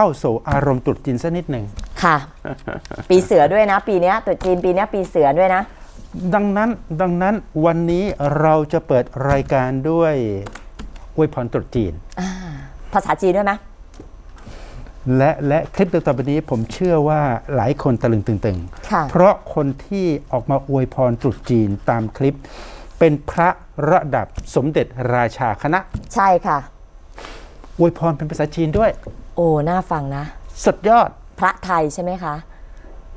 เข้าสู่อารมณ์ตรุษจีนสักนิดหนึ่งค่ะ ปีเสือด้วยนะ ปีเนี้ยตรุษจีนปีเนี้ยปีเสือด้วยนะ ดังนั้นดังนั้นวันนี้เราจะเปิดรายการด้วยอวยพรตรุษจีน ภาษาจีนด้วยไหมและและคลิปต่อไปนี้ผมเชื่อว่าหลายคนตะลึงตึงค่ะๆเพราะคนที่ออกมาอวยพรตรุษจีนตามคลิป เป็นพระระดับสมเด็จราชาคณะ ใช่ค่ะอวยพรเป็นภาษาจีนด้วย โอ้น่าฟังนะ สุดยอด พระไทยใช่ไหมคะ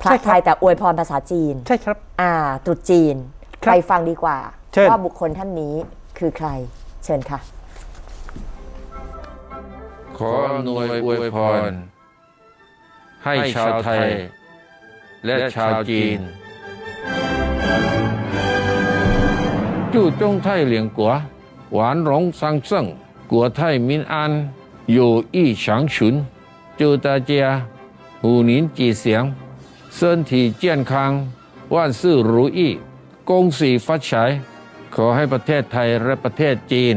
พระใช่ครับ ไทยแต่อวยพรภาษาจีน ใช่ครับ อ่าตรุษจีน ครับไปฟังดีกว่า เชิญ ว่าบุคคลท่านนี้คือใคร เชิญค่ะ ขออำนวยอวยพร ให้ชาวไทย และชาวจีน จู่จงไทยเหลียงกัว หวานหลงสังเซิงกัวไทยมินอัน อยู่อี้ฉางฉุน祝大家虎年吉祥身体健康万事如意恭喜发财ขอให้ประเทศไทยและประเทศจีน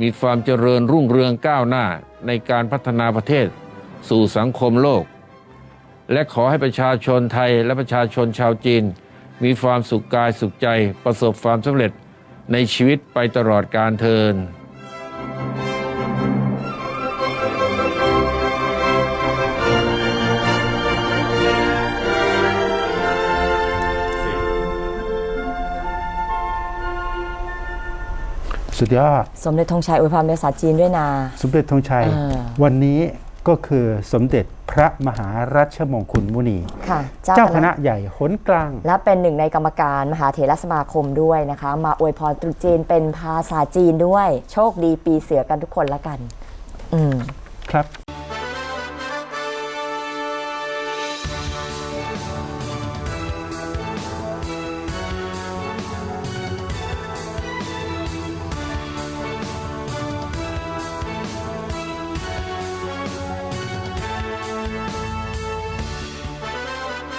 มีความเจริญรุ่งเรืองก้าวหน้าในการพัฒนาประเทศสู่สังคมโลก และขอให้ประชาชนไทยและประชาชนชาวจีน มีความสุขกายสุขใจประสบความสำเร็จในชีวิตไปตลอดการเทิน สุดยอด สมเด็จธงชัยอวยพรเป็นภาษาจีนด้วยนะสมเด็จธงชัยเออวันนี้ก็คือสมเด็จพระมหารัชมงคลมุนี ค่ะเจ้าคณะใหญ่หนกลาง และเป็นหนึ่งในกรรมการมหาเถรสมาคมด้วยนะคะ มาอวยพรตรุษจีนเป็นภาษาจีนด้วย โชคดีปีเสือกันทุกคนละกัน อืม ครับ